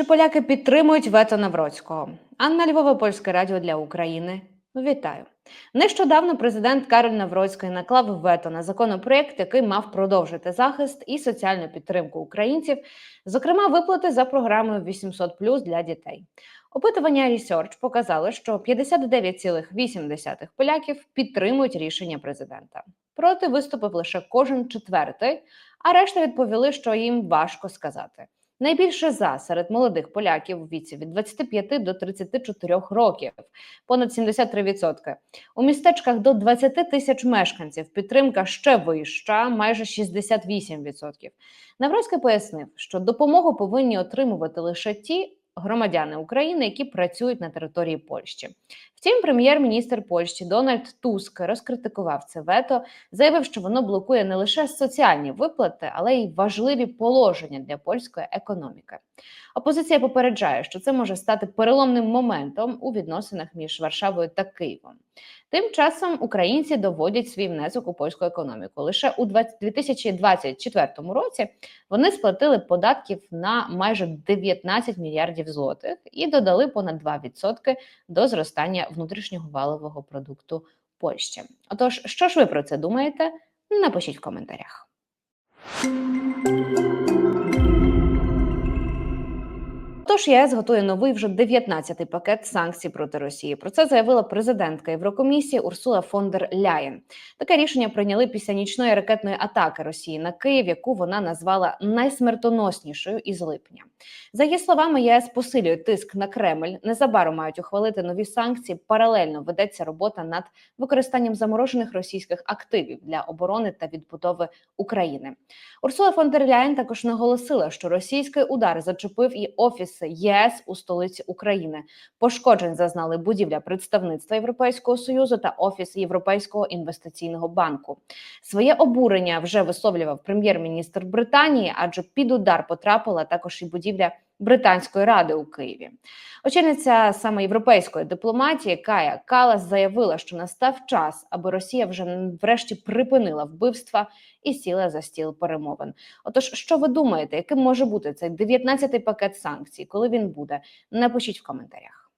Чи поляки підтримують вето Навроцького? Анна Львова, Польське радіо для України. Вітаю. Нещодавно президент Кароль Навроцький наклав вето на законопроект, який мав продовжити захист і соціальну підтримку українців, зокрема виплати за програмою 800+, для дітей. Опитування Research показало, що 59,8% поляків підтримують рішення президента. Проти виступив лише кожен четвертий, а решта відповіли, що їм важко сказати. Найбільше за серед молодих поляків у віці від 25 до 34 років, понад 73%. У містечках до 20 тисяч мешканців підтримка ще вища, майже 68%. Навроцький пояснив, що допомогу повинні отримувати лише ті громадяни України, які працюють на території Польщі. Втім, прем'єр-міністр Польщі Дональд Туск розкритикував це вето, заявив, що воно блокує не лише соціальні виплати, але й важливі положення для польської економіки. Опозиція попереджає, що це може стати переломним моментом у відносинах між Варшавою та Києвом. Тим часом українці доводять свій внесок у польську економіку. Лише у 2024 році вони сплатили податків на майже 19 мільярдів злотих і додали понад 2% до зростання внутрішнього валового продукту Польщі. Отож, що ж ви про це думаєте? Напишіть в коментарях. Тож ЄС готує новий вже 19-й пакет санкцій проти Росії. Про це заявила президентка Єврокомісії Урсула фон дер Ляєн. Таке рішення прийняли після нічної ракетної атаки Росії на Київ, яку вона назвала найсмертоноснішою із липня. За її словами, ЄС посилює тиск на Кремль. Незабаром мають ухвалити нові санкції. Паралельно ведеться робота над використанням заморожених російських активів для оборони та відбудови України. Урсула фон дер Ляєн також наголосила, що російський удар зачепив і офіси ЄС у столиці України. Пошкоджень зазнали будівля представництва Європейського союзу та офіс Європейського інвестиційного банку. Своє обурення вже висловлював прем'єр-міністр Британії, адже під удар потрапила також і будівля Британської ради у Києві. Очільниця саме європейської дипломатії Кая Калас заявила, що настав час, аби Росія вже врешті припинила вбивства і сіла за стіл перемовин. Отож, що ви думаєте, яким може бути цей 19-й пакет санкцій, коли він буде? Напишіть в коментарях.